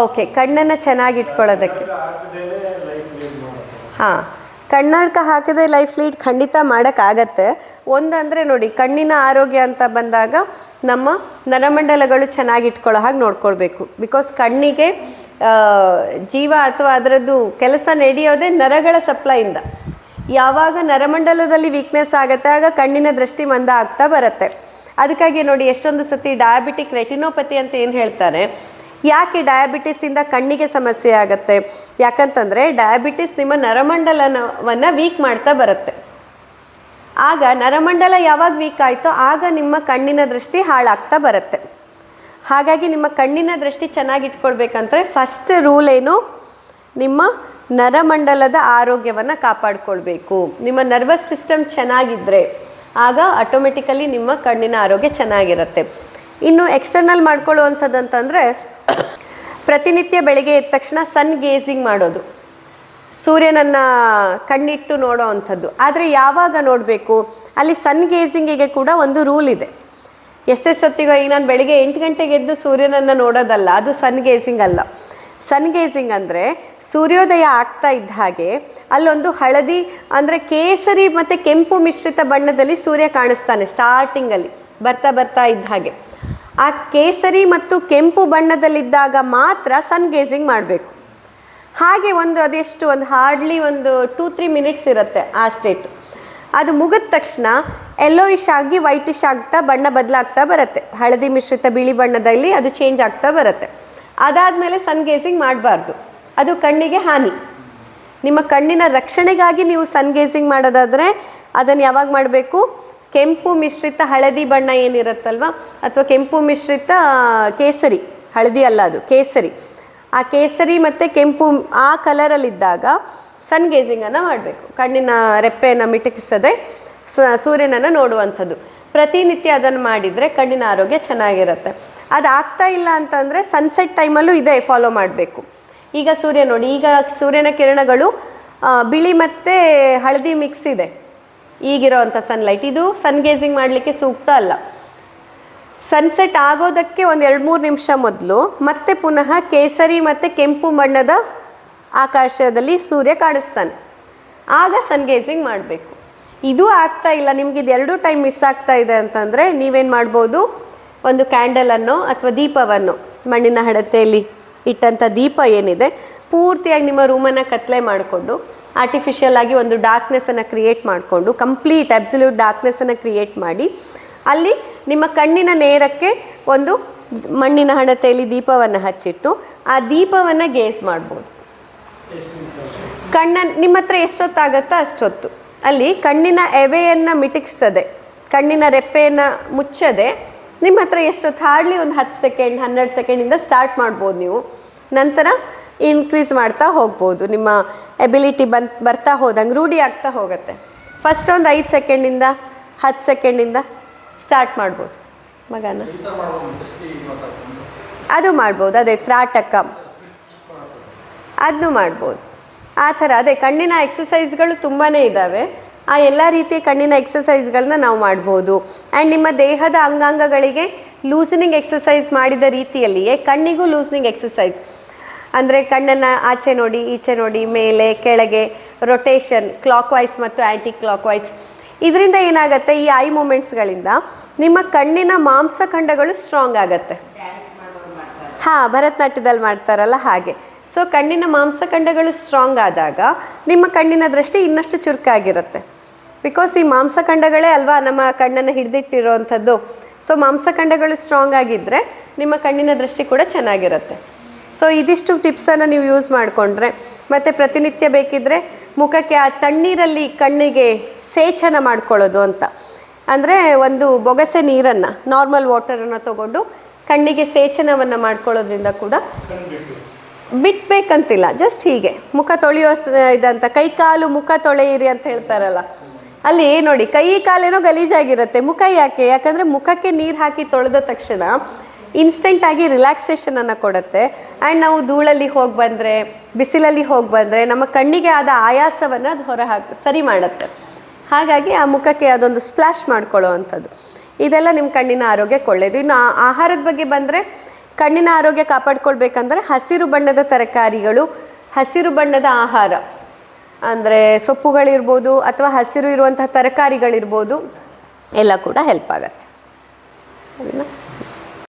Okay, ಕಣ್ಣನ್ನು ಚೆನ್ನಾಗಿ ಇಟ್ಕೊಳ್ಳೋದಕ್ಕೆ ಹಾಂ ಕಣ್ಣಾರ್ಕ ಹಾಕಿದ್ರೆ ಲೈಫ್ ಲೀಡ್ ಖಂಡಿತ ಮಾಡೋಕ್ಕಾಗತ್ತೆ. ಒಂದಂದರೆ ನೋಡಿ, ಕಣ್ಣಿನ ಆರೋಗ್ಯ ಅಂತ ಬಂದಾಗ ನಮ್ಮ ನರಮಂಡಲಗಳು ಚೆನ್ನಾಗಿ ಇಟ್ಕೊಳ್ಳೋ ಹಾಗೆ ನೋಡ್ಕೊಳ್ಬೇಕು. ಬಿಕಾಸ್ ಕಣ್ಣಿಗೆ ಜೀವ ಅಥವಾ ಅದರದ್ದು ಕೆಲಸ ನಡೆಯೋದೇ ನರಗಳ ಸಪ್ಲೈಯಿಂದ. ಯಾವಾಗ ನರಮಂಡಲದಲ್ಲಿ ವೀಕ್ನೆಸ್ ಆಗುತ್ತೆ, ಆಗ ಕಣ್ಣಿನ ದೃಷ್ಟಿ ಮಂದ ಆಗ್ತಾ ಬರುತ್ತೆ. ಅದಕ್ಕಾಗಿ ನೋಡಿ, ಎಷ್ಟೊಂದು ಸತಿ ಡಯಾಬಿಟಿಕ್ ರೆಟಿನೋಪತಿ ಅಂತ ಏನು ಹೇಳ್ತಾರೆ? ಯಾಕೆ ಡಯಾಬಿಟಿಸಿಂದ ಕಣ್ಣಿಗೆ ಸಮಸ್ಯೆ ಆಗುತ್ತೆ? ಯಾಕಂತಂದರೆ ಡಯಾಬಿಟಿಸ್ ನಿಮ್ಮ ನರಮಂಡಲವನ್ನು ವೀಕ್ ಮಾಡ್ತಾ ಬರುತ್ತೆ. ಆಗ ನರಮಂಡಲ ಯಾವಾಗ ವೀಕ್ ಆಯಿತೋ ಆಗ ನಿಮ್ಮ ಕಣ್ಣಿನ ದೃಷ್ಟಿ ಹಾಳಾಗ್ತಾ ಬರುತ್ತೆ. ಹಾಗಾಗಿ ನಿಮ್ಮ ಕಣ್ಣಿನ ದೃಷ್ಟಿ ಚೆನ್ನಾಗಿ ಇಟ್ಕೊಳ್ಬೇಕಂದ್ರೆ ಫಸ್ಟ್ ರೂಲ್ ಏನು? ನಿಮ್ಮ ನರಮಂಡಲದ ಆರೋಗ್ಯವನ್ನು ಕಾಪಾಡಿಕೊಳ್ಬೇಕು. ನಿಮ್ಮ ನರ್ವಸ್ ಸಿಸ್ಟಮ್ ಚೆನ್ನಾಗಿದ್ದರೆ ಆಗ ಆಟೋಮೆಟಿಕಲಿ ನಿಮ್ಮ ಕಣ್ಣಿನ ಆರೋಗ್ಯ ಚೆನ್ನಾಗಿರುತ್ತೆ. ಇನ್ನು ಎಕ್ಸ್ಟರ್ನಲ್ ಮಾಡ್ಕೊಳ್ಳುವಂಥದ್ದು ಅಂತಂದರೆ ಪ್ರತಿನಿತ್ಯ ಬೆಳಗ್ಗೆ ಎದ್ದ ತಕ್ಷಣ ಸನ್ ಗೇಸಿಂಗ್ ಮಾಡೋದು. ಸೂರ್ಯನನ್ನು ಕಣ್ಣಿಟ್ಟು ನೋಡೋ ಅಂಥದ್ದು. ಆದರೆ ಯಾವಾಗ ನೋಡಬೇಕು? ಅಲ್ಲಿ ಸನ್ ಗೇಸಿಂಗಿಗೆ ಕೂಡ ಒಂದು ರೂಲ್ ಇದೆ. ಎಷ್ಟೆಷ್ಟೊತ್ತಿಗೆ ಈಗ ನಾನು ಬೆಳಗ್ಗೆ ಎಂಟು ಗಂಟೆಗೆ ಎದ್ದು ಸೂರ್ಯನನ್ನು ನೋಡೋದಲ್ಲ, ಅದು ಸನ್ ಗೇಸಿಂಗ್ ಅಲ್ಲ. ಸನ್ ಗೇಸಿಂಗ್ ಅಂದರೆ ಸೂರ್ಯೋದಯ ಆಗ್ತಾ ಇದ್ದ ಹಾಗೆ ಅಲ್ಲೊಂದು ಹಳದಿ, ಅಂದರೆ ಕೇಸರಿ ಮತ್ತು ಕೆಂಪು ಮಿಶ್ರಿತ ಬಣ್ಣದಲ್ಲಿ ಸೂರ್ಯ ಕಾಣಿಸ್ತಾನೆ ಸ್ಟಾರ್ಟಿಂಗಲ್ಲಿ ಬರ್ತಾ ಬರ್ತಾ ಇದ್ದ ಹಾಗೆ. ಆ ಕೇಸರಿ ಮತ್ತು ಕೆಂಪು ಬಣ್ಣದಲ್ಲಿದ್ದಾಗ ಮಾತ್ರ ಸನ್ ಗೇಸಿಂಗ್ ಮಾಡಬೇಕು. ಹಾಗೆ ಒಂದು ಅದೆಷ್ಟು, ಒಂದು ಹಾರ್ಡ್ಲಿ ಒಂದು ಟೂ, ತ್ರೀ ಮಿನಿಟ್ಸ್ ಇರುತ್ತೆ ಆ ಸ್ಟೇಟು. ಅದು ಮುಗಿದ ತಕ್ಷಣ ಎಲ್ಲೋಯಿಶ್ ಆಗಿ ವೈಟಿಶ್ ಆಗ್ತಾ ಬಣ್ಣ ಬದಲಾಗ್ತಾ ಬರುತ್ತೆ. ಹಳದಿ ಮಿಶ್ರಿತ ಬಿಳಿ ಬಣ್ಣದಲ್ಲಿ ಅದು ಚೇಂಜ್ ಆಗ್ತಾ ಬರುತ್ತೆ. ಅದಾದಮೇಲೆ ಸನ್ ಗೇಸಿಂಗ್ ಮಾಡಬಾರ್ದು. ಅದು ಕಣ್ಣಿಗೆ ಹಾನಿ. ನಿಮ್ಮ ಕಣ್ಣಿನ ರಕ್ಷಣೆಗಾಗಿ ನೀವು ಸನ್ ಗೇಸಿಂಗ್ ಮಾಡೋದಾದರೆ ಅದನ್ನು ಯಾವಾಗ ಮಾಡಬೇಕು? ಕೆಂಪು ಮಿಶ್ರಿತ ಹಳದಿ ಬಣ್ಣ ಏನಿರುತ್ತಲ್ವ? ಅಥವಾ ಕೆಂಪು ಮಿಶ್ರಿತ ಕೇಸರಿ. ಹಳದಿ ಅಲ್ಲ ಅದು, ಕೇಸರಿ. ಆ ಕೇಸರಿ ಮತ್ತು ಕೆಂಪು, ಆ ಕಲರಲ್ಲಿದ್ದಾಗ ಸನ್ ಗೇಸಿಂಗನ್ನು ಮಾಡಬೇಕು. ಕಣ್ಣಿನ ರೆಪ್ಪೆಯನ್ನು ಮಿಟಕಿಸದೆ ಸೂರ್ಯನನ್ನು ನೋಡುವಂಥದ್ದು. ಪ್ರತಿನಿತ್ಯ ಅದನ್ನು ಮಾಡಿದರೆ ಕಣ್ಣಿನ ಆರೋಗ್ಯ ಚೆನ್ನಾಗಿರುತ್ತೆ. ಅದು ಆಗ್ತಾ ಇಲ್ಲ ಅಂತಂದರೆ ಸನ್ಸೆಟ್ ಟೈಮಲ್ಲೂ ಇದೇ ಫಾಲೋ ಮಾಡಬೇಕು. ಈಗ ಸೂರ್ಯ ನೋಡಿ, ಈಗ ಸೂರ್ಯನ ಕಿರಣಗಳು ಬಿಳಿ ಮತ್ತು ಹಳದಿ ಮಿಕ್ಸ್ ಇದೆ. ಈಗಿರೋವಂಥ ಸನ್ಲೈಟ್ ಇದು ಸನ್ ಗೇಸಿಂಗ್ ಮಾಡಲಿಕ್ಕೆ ಸೂಕ್ತ ಅಲ್ಲ. ಸನ್ಸೆಟ್ ಆಗೋದಕ್ಕೆ ಒಂದು ಎರಡು ಮೂರು ನಿಮಿಷ ಮೊದಲು, ಮತ್ತೆ ಪುನಃ ಕೇಸರಿ ಮತ್ತು ಕೆಂಪು ಬಣ್ಣದ ಆಕಾಶದಲ್ಲಿ ಸೂರ್ಯ ಕಾಣಿಸ್ತಾನೆ. ಆಗ ಸನ್ ಗೇಸಿಂಗ್ ಮಾಡಬೇಕು. ಇದು ಆಗ್ತಾ ಇಲ್ಲ, ನಿಮ್ಗೆ ಇದು ಟೈಮ್ ಮಿಸ್ ಆಗ್ತಾ ಇದೆ ಅಂತಂದರೆ ನೀವೇನು ಮಾಡ್ಬೋದು? ಒಂದು ಕ್ಯಾಂಡಲನ್ನು ಅಥವಾ ದೀಪವನ್ನು ಮಣ್ಣಿನ ಹಡತೆಯಲ್ಲಿ ಇಟ್ಟಂಥ ದೀಪ ಏನಿದೆ, ಪೂರ್ತಿಯಾಗಿ ನಿಮ್ಮ ರೂಮನ್ನು ಕತ್ತಲೆ ಮಾಡಿಕೊಂಡು ಆರ್ಟಿಫಿಷಿಯಲ್ ಆಗಿ ಒಂದು ಡಾರ್ಕ್ನೆಸ್ಸನ್ನು ಕ್ರಿಯೇಟ್ ಮಾಡಿಕೊಂಡು ಕಂಪ್ಲೀಟ್ ಅಬ್ಸಲ್ಯೂಟ್ ಡಾರ್ಕ್ನೆಸ್ಸನ್ನು ಕ್ರಿಯೇಟ್ ಮಾಡಿ, ಅಲ್ಲಿ ನಿಮ್ಮ ಕಣ್ಣಿನ ನೇರಕ್ಕೆ ಒಂದು ಮಣ್ಣಿನ ಹಣತೆಯಲ್ಲಿ ದೀಪವನ್ನು ಹಚ್ಚಿಟ್ಟು, ಆ ದೀಪವನ್ನು ಗೇಸ್ ಮಾಡ್ಬೋದು. ಕಣ್ಣ, ನಿಮ್ಮ ಹತ್ರ ಎಷ್ಟೊತ್ತಾಗತ್ತೋ ಅಷ್ಟೊತ್ತು. ಅಲ್ಲಿ ಕಣ್ಣಿನ ಎವೆಯನ್ನು ಮಿಟಿಕ್ಸದೆ, ಕಣ್ಣಿನ ರೆಪ್ಪೆಯನ್ನು ಮುಚ್ಚದೆ, ನಿಮ್ಮ ಹತ್ರ ಎಷ್ಟೊತ್ತು ಹಾರ್ಡ್ಲಿ ಒಂದು ಹತ್ತು ಸೆಕೆಂಡ್ ಹನ್ನೆರಡು ಸೆಕೆಂಡಿಂದ ಸ್ಟಾರ್ಟ್ ಮಾಡ್ಬೋದು ನೀವು. ನಂತರ ಇನ್ಕ್ರೀಸ್ ಮಾಡ್ತಾ ಹೋಗ್ಬೋದು. ನಿಮ್ಮ ಎಬಿಲಿಟಿ ಬಂದ್, ಬರ್ತಾ ಹೋದಂಗೆ ರೂಢಿ ಆಗ್ತಾ ಹೋಗುತ್ತೆ. ಫಸ್ಟ್ ಒಂದು ಐದು ಸೆಕೆಂಡಿಂದ ಹತ್ತು ಸೆಕೆಂಡಿಂದ ಸ್ಟಾರ್ಟ್ ಮಾಡ್ಬೋದು. ಮಗನ? ಅದು ಮಾಡ್ಬೋದು, ಅದೇ ತ್ರಾಟಕ. ಅದನ್ನು ಮಾಡ್ಬೋದು. ಆ ಥರ, ಅದೇ ಕಣ್ಣಿನ ಎಕ್ಸಸೈಸ್ಗಳು ತುಂಬಾ ಇದ್ದಾವೆ ಆ ಎಲ್ಲ ರೀತಿಯ ಕಣ್ಣಿನ ಎಕ್ಸಸೈಸ್ಗಳನ್ನ ನಾವು ಮಾಡ್ಬೋದು. ಆ್ಯಂಡ್ ನಿಮ್ಮ ದೇಹದ ಅಂಗಾಂಗಗಳಿಗೆ ಲೂಸನಿಂಗ್ ಎಕ್ಸಸೈಸ್ ಮಾಡಿದ ರೀತಿಯಲ್ಲಿಯೇ ಕಣ್ಣಿಗೂ ಲೂಸನಿಂಗ್ ಎಕ್ಸಸೈಸ್ ಅಂದರೆ ಕಣ್ಣನ್ನು ಆಚೆ ನೋಡಿ, ಈಚೆ ನೋಡಿ, ಮೇಲೆ, ಕೆಳಗೆ ರೊಟೇಷನ್ ಕ್ಲಾಕ್ ವೈಸ್ ಮತ್ತು ಆ್ಯಂಟಿ ಕ್ಲಾಕ್ ವೈಸ್ ಇದರಿಂದ ಏನಾಗುತ್ತೆ? ಈ ಐ ಮೂಮೆಂಟ್ಸ್ಗಳಿಂದ ನಿಮ್ಮ ಕಣ್ಣಿನ ಮಾಂಸಖಂಡಗಳು ಸ್ಟ್ರಾಂಗ್ ಆಗುತ್ತೆ. ಹಾಂ, ಭರತನಾಟ್ಯದಲ್ಲಿ ಮಾಡ್ತಾರಲ್ಲ ಹಾಗೆ. ಸೊ ಕಣ್ಣಿನ ಮಾಂಸಖಂಡಗಳು ಸ್ಟ್ರಾಂಗ್ ಆದಾಗ ನಿಮ್ಮ ಕಣ್ಣಿನ ದೃಷ್ಟಿ ಇನ್ನಷ್ಟು ಚುರುಕಾಗಿರುತ್ತೆ. ಬಿಕಾಸ್ ಈ ಮಾಂಸಖಂಡಗಳೇ ಅಲ್ವಾ ನಮ್ಮ ಕಣ್ಣನ್ನು ಹಿಡಿದಿಟ್ಟಿರೋವಂಥದ್ದು ಸೊ ಮಾಂಸಖಂಡಗಳು ಸ್ಟ್ರಾಂಗ್ ಆಗಿದ್ದರೆ ನಿಮ್ಮ ಕಣ್ಣಿನ ದೃಷ್ಟಿ ಕೂಡ ಚೆನ್ನಾಗಿರುತ್ತೆ. ಸೊ ಇದಿಷ್ಟು ಟಿಪ್ಸನ್ನು ನೀವು ಯೂಸ್ ಮಾಡಿಕೊಂಡ್ರೆ, ಮತ್ತು ಪ್ರತಿನಿತ್ಯ ಬೇಕಿದ್ದರೆ ಮುಖಕ್ಕೆ ಆ ತಣ್ಣೀರಲ್ಲಿ ಕಣ್ಣಿಗೆ ಸೇಚನ ಮಾಡ್ಕೊಳ್ಳೋದು ಅಂತ. ಅಂದರೆ ಒಂದು ಬೊಗಸೆ ನೀರನ್ನು ನಾರ್ಮಲ್ ವಾಟರನ್ನು ತಗೊಂಡು ಕಣ್ಣಿಗೆ ಸೇಚನವನ್ನು ಮಾಡ್ಕೊಳ್ಳೋದ್ರಿಂದ ಕೂಡ ಬಿಟ್ಬೇಕಂತಿಲ್ಲ ಜಸ್ಟ್ ಹೀಗೆ. ಮುಖ ತೊಳೆಯೋ ಇದಂತ, ಕೈ ಕಾಲು ಮುಖ ತೊಳೆಯಿರಿ ಅಂತ ಹೇಳ್ತಾರಲ್ಲ, ಅಲ್ಲಿ ನೋಡಿ, ಕೈ ಕಾಲೇನೋ ಗಲೀಜಾಗಿರುತ್ತೆ, ಮುಖ ಯಾಕೆ? ಯಾಕಂದರೆ ಮುಖಕ್ಕೆ ನೀರು ಹಾಕಿ ತೊಳೆದ ತಕ್ಷಣ ಇನ್ಸ್ಟೆಂಟ್ ಆಗಿ ರಿಲ್ಯಾಕ್ಸೇಷನ್ ಅನ್ನು ಕೊಡುತ್ತೆ. ಆ್ಯಂಡ್ ನಾವು ಧೂಳಲ್ಲಿ ಹೋಗಿ ಬಂದರೆ, ಬಿಸಿಲಲ್ಲಿ ಹೋಗಿ ಬಂದರೆ ನಮ್ಮ ಕಣ್ಣಿಗೆ ಆದ ಆಯಾಸವನ್ನು ಅದು ಹೊರ ಹಾಕಿ, ಸರಿ ಮಾಡುತ್ತೆ. ಹಾಗಾಗಿ ಆ ಮುಖಕ್ಕೆ ಅದೊಂದು ಸ್ಪ್ಲಾಶ್ ಮಾಡ್ಕೊಳ್ಳೋ ಅಂಥದ್ದು ಇದೆಲ್ಲ ನಿಮ್ಮ ಕಣ್ಣಿನ ಆರೋಗ್ಯಕ್ಕೆ ಒಳ್ಳೆಯದು ಇನ್ನು ಆಹಾರದ ಬಗ್ಗೆ ಬಂದರೆ, ಕಣ್ಣಿನ ಆರೋಗ್ಯ ಕಾಪಾಡ್ಕೊಳ್ಬೇಕಂದ್ರೆ ಹಸಿರು ಬಣ್ಣದ ತರಕಾರಿಗಳು, ಹಸಿರು ಬಣ್ಣದ ಆಹಾರ. ಅಂದರೆ ಸೊಪ್ಪುಗಳಿರ್ಬೋದು ಅಥವಾ ಹಸಿರು ಇರುವಂತಹ ತರಕಾರಿಗಳಿರ್ಬೋದು, ಎಲ್ಲ ಕೂಡ ಹೆಲ್ಪ್ ಆಗುತ್ತೆ.